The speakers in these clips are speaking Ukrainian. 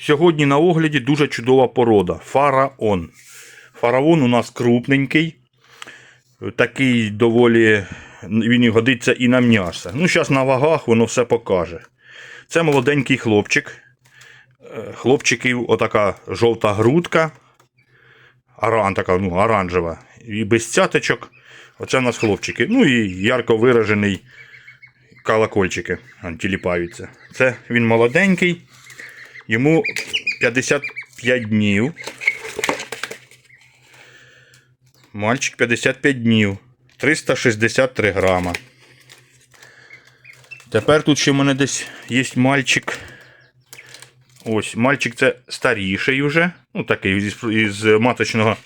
Сьогодні на огляді дуже чудова порода фараон. Фараон у нас крупненький, такий доволі він і годиться і на м'ясо. Ну, зараз на вагах воно все покаже. Це молоденький хлопчик. Е, Хлопчиків отака жовта грудка. Аран, така, ну, оранжева. І без цяточок. Оце у нас хлопчики. Ну і ярко виражений колокольчики тіліпаються. Це він молоденький. Йому 55 днів. Мальчик 55 днів. 363 грама. Тепер тут ще в мене десь є мальчик. Ось, мальчик це старіший вже. Ну, такий із, із маточного,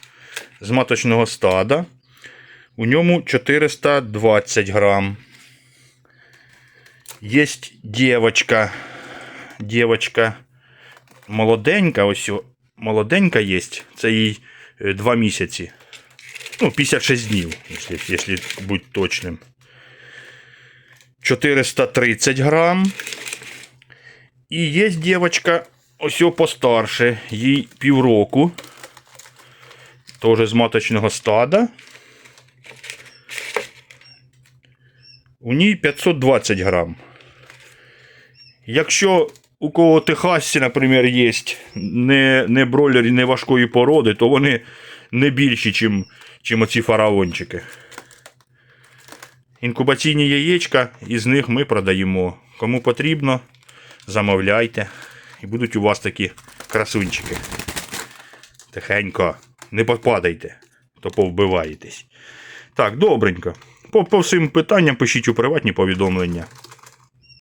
з маточного стада. У ньому 420 грам. Есть девочка. Девочка молоденька, ось молоденька є. Це їй 2 місяці. Ну, 56 днів, якщо, бути точним. 430 грам. І є дівчинка, ось постарше, їй півроку. Теж з маточного стада. У ній 520 грам. Якщо у кого Техасці, наприклад, є не, не бройлери, не важкої породи, то вони не більші, чим, чим оці фараончики. Інкубаційні яєчка, із них ми продаємо. Кому потрібно, замовляйте. І будуть у вас такі красунчики. Тихенько, не попадайте, то повбиваєтесь. Так, добренько. По, по всім питанням пишіть у приватні повідомлення.